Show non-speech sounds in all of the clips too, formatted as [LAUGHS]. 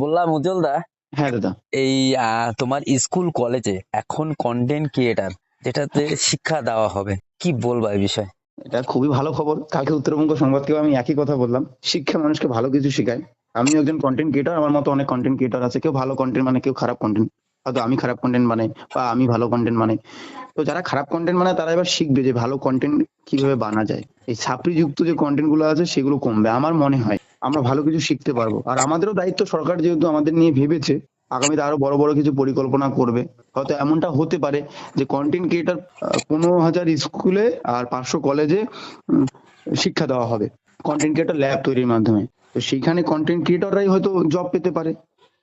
বললাম উজ্জ্বল দা হ্যাঁ দাদা। এই তোমার স্কুল কলেজে এখন কন্টেন্ট ক্রিয়েটার যেটাতে শিক্ষা দেওয়া হবে কি বলবা এই বিষয়ে? এটা খুবই ভালো খবর। কালকে উত্তরবঙ্গ সংবাদকেও আমি একই কথা বললাম। শিক্ষা মানুষকে ভালো কিছু শেখায়। আমি একজন কন্টেন্ট ক্রিয়েটার আমার মতো অনেক কন্টেন্ট ক্রিয়েটার আছে। কেউ ভালো কন্টেন্ট মানে কেউ খারাপ কন্টেন্ট হয়তো আমি খারাপ কন্টেন্ট বানাই বা আমি ভালো কন্টেন্ট বানাই। তো যারা খারাপ কন্টেন্ট বানায় তারা এবার শিখবে যে ভালো কন্টেন্ট কীভাবে বানা যায়। এই ছাপড়ি যুক্ত যে কন্টেন্টগুলো আছে সেগুলো কমবে। আমার মনে হয় আমরা ভালো কিছু শিখতে পারব। আর আমাদেরও দায়িত্ব সরকার যেহেতু আমাদের নিয়ে ভেবেছে, আগামীতে আরও বড় বড় কিছু পরিকল্পনা করবে। হয়তো এমনটা হতে পারে যে কন্টেন্ট ক্রিয়েটার পনেরো হাজার স্কুলে আর পাঁচশো কলেজে শিক্ষা দেওয়া হবে। কন্টেন্ট ক্রিয়েটার ল্যাব তৈরির মাধ্যমে। তো সেইখানে কন্টেন্ট ক্রিয়েটররাই হয়তো জব পেতে পারে।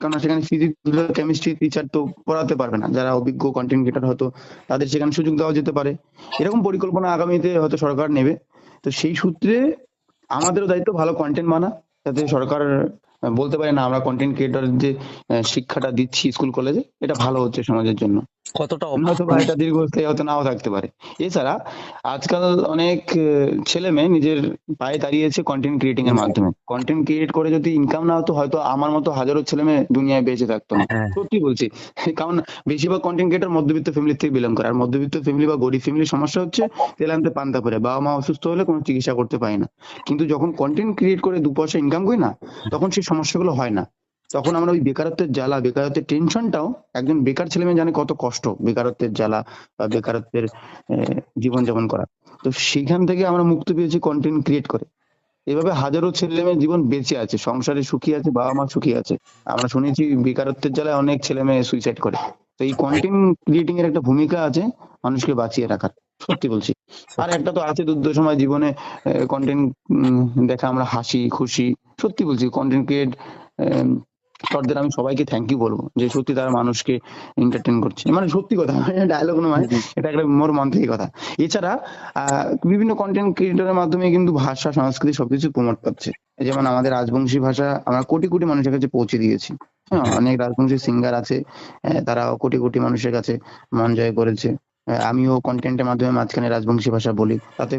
কারণ সেখানে ফিজিক্স কেমিস্ট্রি টিচার তো পড়াতে পারবে না। যারা অভিজ্ঞ কন্টেন্ট ক্রিয়েটর হয়তো তাদের সেখানে সুযোগ দেওয়া যেতে পারে। এরকম পরিকল্পনা আগামীতে হয়তো সরকার নেবে। তো সেই সূত্রে আমাদেরও দায়িত্ব ভালো কন্টেন্ট বানা। যাতে সরকার, বলতে পারে না আমরা কন্টেন্ট ক্রিয়েটর যে শিক্ষাটা দিচ্ছি স্কুল কলেজে এটা ভালো হচ্ছে সমাজের জন্য। কতটা হয়তো বা এটা দীর্ঘস্থায়ী হয়তো নাও থাকতে পারে। এছাড়া আজকাল অনেক ছেলে মেয়ে নিজের পায়ে দাঁড়িয়েছে কন্টেন্ট ক্রিয়েটিং এর মাধ্যমে। কন্টেন্ট ক্রিয়েট করে যদি ইনকাম না হতো হয়তো আমার মতো হাজারো ছেলে মেয়ে দুনিয়ায় বেঁচে থাকতো। না হ্যাঁ। সত্যি বলছি। কারণ বেশিরভাগ কন্টেন্ট ক্রিয়েটার মধ্যবিত্ত ফ্যামিলি থেকে বিলং করে। আর মধ্যবিত্ত ফ্যামিলি বা গরিব ফ্যামিলির সমস্যা হচ্ছে তেল আনতে পান্তা করে। বাবা মা অসুস্থ হলে কোনো চিকিৎসা করতে পারে না। কিন্তু যখন কন্টেন্ট ক্রিয়েট করে দু পয়সা ইনকাম করি না তখন সেই সমস্যাগুলো হয় না। তখন আমরা ওই বেকারত্বের জ্বালা বেকারত্বের টেনশনটাও একজন বেকার ছেলে মেয়ে জানে কত কষ্ট বেকারত্বের জ্বালা বা বেকারত্বের জীবন যাপন করা। তো সেখান থেকে আমরা মুক্তি পেয়েছি কন্টেন্ট ক্রিয়েট করে। এভাবে হাজারো ছেলে মেয়ে জীবন বেঁচে আছে সংসারে সুখী আছে বাবা মা সুখী আছে। আমরা শুনেছি বেকারত্বের জ্বালায় অনেক ছেলে মেয়ে সুইসাইড করে। তো এই কন্টেন্ট ক্রিয়েটিং এর একটা ভূমিকা আছে মানুষকে বাঁচিয়ে রাখার সত্যি বলছি। আর একটা তো আছে দুর্দ সময় জীবনে কন্টেন্ট দেখা আমরা হাসি খুশি সত্যি বলছি কন্টেন্ট ক্রিয়েট টরদের আমি সবাইকে থ্যাংক ইউ বলব যে সত্যি তারা মানুষকে এন্টারটেন করছে। মানে সত্যি কথা ডায়লগ নয় এটা একটা মোর মন থেকে কথা। এছাড়া আহ, বিভিন্ন কন্টেন্ট ক্রিয়েটরের মাধ্যমে কিন্তু ভাষা সংস্কৃতি সবকিছু প্রমোট পাচ্ছে যেমন আমাদের রাজবংশী ভাষা আমরা কোটি কোটি মানুষের কাছে পৌঁছে দিয়েছি। হ্যাঁ অনেক রাজবংশী সিঙ্গার আছে আহ, তারা কোটি কোটি মানুষের কাছে মন জয় করেছে। আমিও কন্টেন্টের মাধ্যমে মাঝখানে রাজবংশী ভাষা বলি তাতে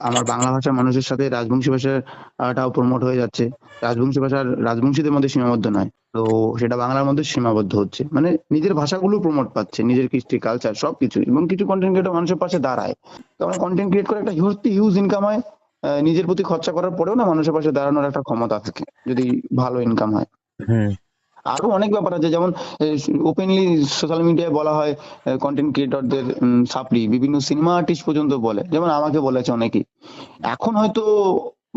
আমার বাংলা ভাষার মানুষের সাথে রাজবংশী ভাষাটাও প্রমোট হয়ে যাচ্ছে। রাজবংশী ভাষার রাজবংশীদের মধ্যে সীমাবদ্ধ নয়। তো সেটা বাংলার মধ্যে সীমাবদ্ধ হচ্ছে। মানে নিজের ভাষাগুলো প্রমোট পাচ্ছে, নিজের কৃষ্টি কালচার সবকিছু। এবং কিছু কন্টেন্ট ক্রিয়েটর মানুষের পাশে দাঁড়ায়। তো আমরা কন্টেন্ট ক্রিয়েট করে একটা হিউজ ইনকাম হয় নিজের প্রতি খরচা করার পরেও না মানুষের পাশে দাঁড়ানোর একটা ক্ষমতা থাকে, যদি ভালো ইনকাম হয়। আরও অনেক ব্যাপার আছে যেমন ওপেনলি সোশ্যাল মিডিয়ায় বলা হয় কন্টেন্ট ক্রিয়েটরদের সাপ্লি বিভিন্ন সিনেমা আর্টিস্ট পর্যন্ত বলে যেমন আমাকে বলেছে অনেকেই। এখন হয়তো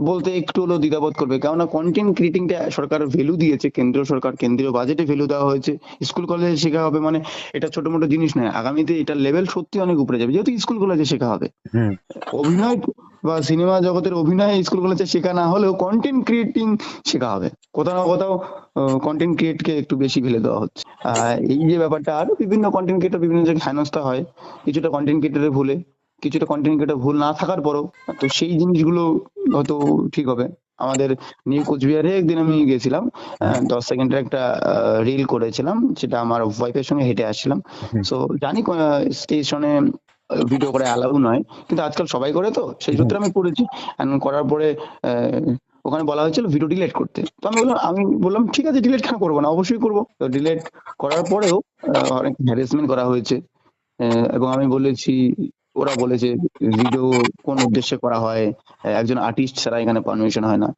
বলতে একটু হলেও দ্বিধাবোধ করবে কেননা কন্টেন্ট ক্রিয়েটিংটা সরকার ভ্যালু দিয়েছে কেন্দ্রীয় সরকার কেন্দ্রীয় বাজেটে ভ্যালু দেওয়া হয়েছে স্কুল কলেজে শেখা হবে মানে এটা ছোট মোটো জিনিস নয় আগামীতে এটার লেভেল সত্যি অনেক উপরে যাবে যেহেতু স্কুল কলেজে শেখা হবে। অভিনয় বা সিনেমা জগতের অভিনয় স্কুল কলেজে শেখা না হলেও কন্টেন্ট ক্রিয়েটিং শেখা হবে। কোথাও না কোথাও কন্টেন্ট ক্রিয়েটকে একটু বেশি ফেলে দেওয়া হচ্ছে। আহ, এই যে ব্যাপারটা আরও বিভিন্ন কন্টেন্ট ক্রিয়েটর বিভিন্ন জায়গায় হেনস্থা হয়। কিছুটা কন্টেন্ট ক্রিয়েটরের ভুলে কিছুটা কন্টেন্ট ক্রিয়েটর ভুল না থাকার পরেও তো সেই জিনিসগুলো হয়তো ঠিক হবে। আমাদের নিউ কোচবিহারে একদিন আমি গেছিলাম দশ সেকেন্ডের একটা রিল করেছিলাম সেটা আমার ওয়াইফের সঙ্গে হেঁটে আসছিলাম। সো জানি স্টেশনে ভিডিও করে অ্যালাউ নয়। কিন্তু আজকাল সবাই করে তো সেই সূত্রে আমি করেছি। করার পরে আহ, ওখানে বলা হয়েছিল ভিডিও ডিলিট করতে। তো আমি বললাম আমি বললাম ঠিক আছে ডিলিট কেন করব না? অবশ্যই করব। তো ডিলিট করার পরেও অনেক হ্যারাসমেন্ট করা হয়েছে। আহ, এবং আমি বলেছি ওরা বলেছে ভিডিও কোন উদ্দেশ্যে করা হয়? একজন আর্টিস্ট ছাড়া এখানে পারমিশন হয় না।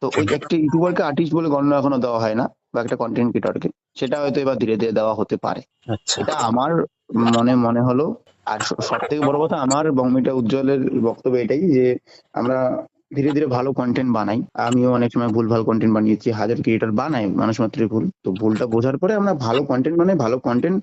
তো ওই একটা ইউটিউবারকে আর্টিস্ট বলে গণ্য এখনও দেওয়া হয় না বা একটা কন্টেন্ট ক্রিয়েটরকে সেটা হয়তো এবার ধীরে ধীরে দেওয়া হতে পারে। আচ্ছা। এটা আমার মনে মনে হলো। আর সব থেকে বড় কথা আমার বংমিটা উজ্জ্বলের বক্তব্য এটাই যে আমরা ধীরে ধীরে ভালো কন্টেন্ট বানাই। আমিও অনেক সময় ভুল ভালো কন্টেন্ট বানিয়েছি হাজার ক্রিয়েটর বানাই মানুষ মাত্রই ভুল। তো ভুলটা বোঝার পরে আমরা ভালো কন্টেন্ট বানাই ভালো কন্টেন্ট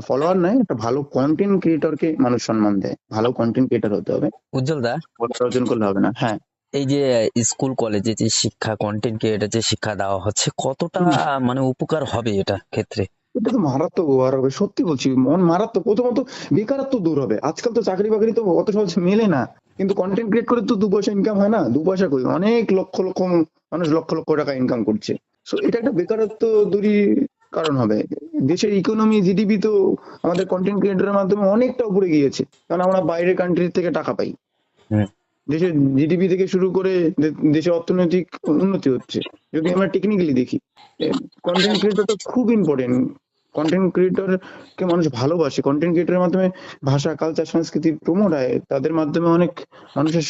ফলোয়ার নয় একটা ভালো কন্টেন্ট ক্রিয়েটরকে মানুষ সম্মান দেয়। ভালো কন্টেন্ট ক্রিয়েটর হতে হবে। উজ্জ্বল দা? অর্জন করলে হবে না হ্যাঁ। এই যে স্কুল কলেজে যে শিক্ষা কন্টেন্ট ক্রিয়েটার যে শিক্ষা দেওয়া হচ্ছে কতটা মানে উপকার হবে এটা ক্ষেত্রে? এটা তো মারাত্মক উপকার হবে সত্যি বলছি। মন মারাত্মক। প্রথমত বেকারত্ব দূর হবে। আজকাল তো চাকরি বাকরি তো অত সহজে মেলে না। কিন্তু কন্টেন্ট ক্রিয়েট করে তো দু পয়সা ইনকাম হয় না? দু পয়সা কই? অনেক লক্ষ লক্ষ মানুষ লক্ষ লক্ষ টাকা ইনকাম করছে। সো এটা একটা বেকারত্ব দূরই কারণ হবে। দেশের ইকোনমি জিডিপি তো আমাদের কন্টেন্ট ক্রিয়েটরের মাধ্যমে অনেকটা উপরে গিয়েছে। কারণ আমরা বাইরের কান্ট্রি থেকে টাকা পাই। হুম। দেশের জিডিপি থেকে শুরু করে দে- দেশের অর্থনৈতিক উন্নতি হচ্ছে। যদি আমরা টেকনিক্যালি দেখি কন্টেন্ট ক্রিয়েটর তো খুব ইম্পর্টেন্ট কন্টেন্ট ক্রিয়েটর কে মানুষ ভালোবাসে। কন্টেন্ট ক্রিয়েটরের মাধ্যমে ভাষা কালচার সংস্কৃতি প্রমোট হয়, তাদের মাধ্যমে অনেক মানুষের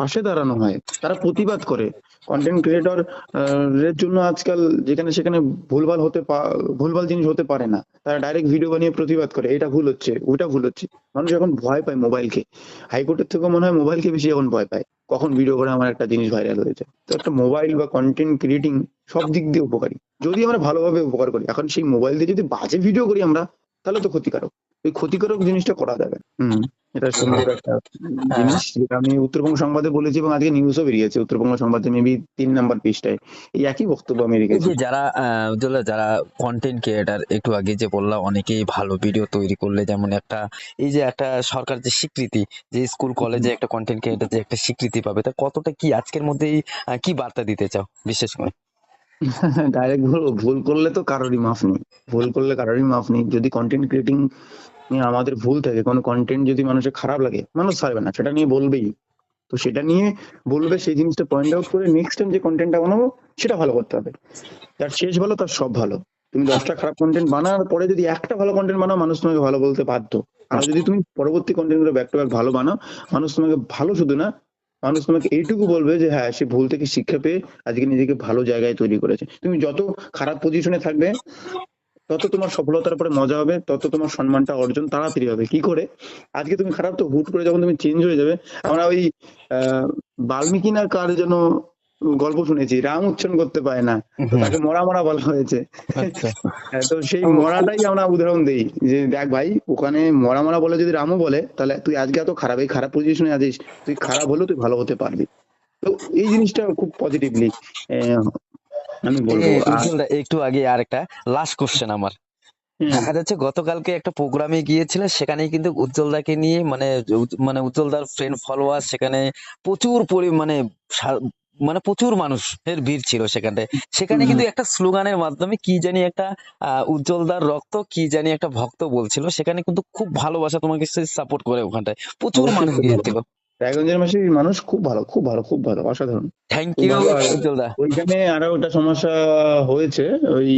পাশে দাঁড়ানো হয়, তারা প্রতিবাদ করে। কন্টেন্ট ক্রিয়েটর এর জন্য আজকাল যেখানে সেখানে ভুলভাল হতে ভুলভাল জিনিস হতে পারে না। তারা ডাইরেক্ট ভিডিও বানিয়ে প্রতিবাদ করে, এটা ভুল হচ্ছে ওটা ভুল হচ্ছে। মানুষ এখন ভয় পায় মোবাইলকে। হাইকোর্টের থেকেও মনে হয় মোবাইলকে বেশি এখন ভয় পায়। কখন ভিডিও করে আমার একটা জিনিস ভাইরাল হয়েছে। তো একটা মোবাইল বা কন্টেন্ট ক্রিয়েটিং সব দিক দিয়ে উপকারী। যদি আমরা ভালোভাবে উপকার করি এখন সেই মোবাইল দিয়ে যদি বাজে ভিডিও করি আমরা তাহলে তো ক্ষতিকারক। ওই ক্ষতিকারক জিনিসটা করা যাবে হম এটা সুন্দর একটা জিনিস। যেটা আমি উত্তরবঙ্গ সংবাদে বলেছি এবং আজকে নিউজও বেরিয়েছে। উত্তরবঙ্গ সংবাদে মেবি তিন নাম্বার পৃষ্ঠায়। এই একই বক্তব্য আমি রেখেছি। যারা যারা কন্টেন্ট ক্রিয়েটার একটু আগে যে বললাম অনেকেই ভালো ভিডিও তৈরি করলে যেমন একটা এই যে একটা সরকার যে স্বীকৃতি যে স্কুল কলেজে একটা কন্টেন্ট ক্রিয়েটার যে একটা স্বীকৃতি পাবে তা কতটা কি আজকের মধ্যেই কি বার্তা দিতে চাও বিশেষ করে? ডাইরেক্ট ভুল ভুল করলে তো কারোরই মাফ নেই। ভুল করলে কারোরই মাফ নেই। যদি কন্টেন্ট ক্রিয়েটিং নিয়ে আমাদের ভুল থাকে, কোনো কন্টেন্ট যদি মানুষের খারাপ লাগে, মানুষ ছাড়বে না, সেটা নিয়ে বলবেই। তো সেটা নিয়ে বলবে, সেই জিনিসটা পয়েন্ট আউট করে নেক্সট টাইম যে কন্টেন্টটা বানাবো, সেটা ভালো করতে হবে। যার শেষ ভালো, তার সব ভালো। তুমি দশটা খারাপ কন্টেন্ট বানানোর পরে যদি একটা ভালো কন্টেন্ট বানাও, মানুষ তোমাকে ভালো বলতে বাধ্য। আর যদি তুমি পরবর্তী কন্টেন্টগুলো ব্যাক টু ব্যাক ভালো বানাও, মানুষ তোমাকে ভালো শুধু না মানুষ তোমাকে এইটুকু বলবে যে হ্যাঁ সে ভুল থেকে শিক্ষা পেয়ে আজকে নিজেকে ভালো জায়গায় তৈরি করেছে। তুমি যত খারাপ পজিশনে থাকবে, তত তোমার সফলতার পরে মজা হবে, তত তোমার সম্মানটা অর্জন তাড়াতাড়ি হবে। কি করে? আজকে তুমি খারাপ তো হুট করে যখন তুমি চেঞ্জ হয়ে যাবে, আমরা ওই বাল্মীকি না কার যেন গল্প শুনেছি রাম উচ্চারণ করতে পারে না তাকে মরা মরা বলা হয়েছে। আচ্ছা। [LAUGHS] তো সেই মরাটাই আমরা উদাহরণ দিই যে দেখ ভাই ওখানে মরা মরা বলে যদি রামও বলে তাহলে তুই আজকে এত খারাপ এই খারাপ পজিশনে আছিস তুই খারাপ হলেও তুই ভালো হতে পারবি। তো এই জিনিসটা খুব পজিটিভলি আমি বলব। একটু আগে আর একটা লাস্ট কোশ্চেন আমার। দেখা যাচ্ছে গতকালকে একটা প্রোগ্রামে গিয়েছিল সেখানে কিন্তু উজ্জ্বলদাকে নিয়ে মানে মানে উজ্জ্বলদার ফ্রেন্ড ফলোয়ার সেখানে প্রচুর পরিমাণে মানে প্রচুর মানুষের ভিড় ছিল সেখানে সেখানে কিন্তু একটা স্লোগানের মাধ্যমে কি জানি একটা আহ, উজ্জ্বলদার রক্ত কি জানি একটা ভক্ত বলছিল সেখানে কিন্তু খুব ভালোবাসা তোমাকে সাপোর্ট করে ওখানটায়। প্রচুর মানুষ ছিল। গিয়েছিল রায়গঞ্জের মাসির মানুষ খুব ভালো খুব ভালো খুব ভালো অসাধারণ। থ্যাংক ইউ উজ্জ্বলদা। ওইখানে আরও একটা সমস্যা হয়েছে ওই।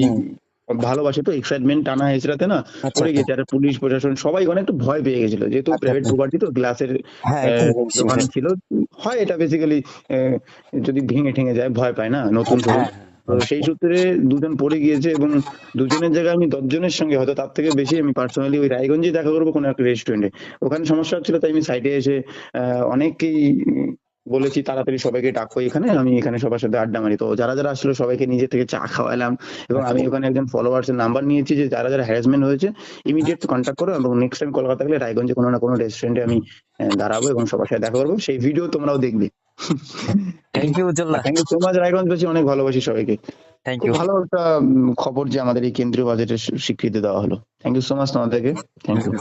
ভালোবাসে তো এক্সাইটমেন্ট টানা হেঁচড়াতে না আচ্ছা পড়ে আচ্ছা। গেছে আর পুলিশ প্রশাসন সবাই ওখানে একটু ভয় পেয়ে গেছিল যেহেতু প্রাইভেট আচ্ছা। প্রপার্টি তো গ্লাসের হ্যাঁ দোকান হ্যাঁ। ছিল হয় এটা বেসিক্যালি যদি ভেঙে ঠেঙে যায় ভয় পায় না নতুন হ্যাঁ, তো সেই সূত্রে দুজন পড়ে গিয়েছে এবং দুজনের জায়গায় আমি দশজনের সঙ্গে হয়তো তার থেকে বেশি আমি পার্সোনালি ওই রায়গঞ্জে দেখা করব কোনো একটা রেস্টুরেন্টে ওখানে সমস্যা হচ্ছিল তাই আমি সাইডে এসে আহ, অনেককেই বলেছি তাড়াতাড়ি সবাইকে ডাকো এখানে আমি এখানে সবার সাথে আড্ডা মারি। তো যারা যারা আসলো সবাইকে নিজে থেকে চা খাওয়ালাম এবং আমি ওখানে একজন ফলোয়ার্স এর নাম্বার নিয়েছি যে যারা যারা হ্যারাসমেন্ট হয়েছে ইমিডিয়েট কন্ট্যাক্ট করো এবং নেক্সট টাইম কলকাতা গেলে রায়গঞ্জে কোনো না কোনো রেস্টুরেন্টে আমি দাঁড়াবো এবং সবার সাথে দেখা করব। সেই ভিডিও তোমরাও দেখবে। থ্যাংক ইউ উজ্জ্বলদা থ্যাংক ইউ সো মাচ রায়গঞ্জবাসী অনেক ভালোবাসি সবাইকে। থ্যাংক খুব ইউ ভালো একটা খবর যে আমাদের এই কেন্দ্রীয় বাজেটের স্বীকৃতি দেওয়া হলো। থ্যাংক ইউ সো মাচ তোমাদেরকে। Thank you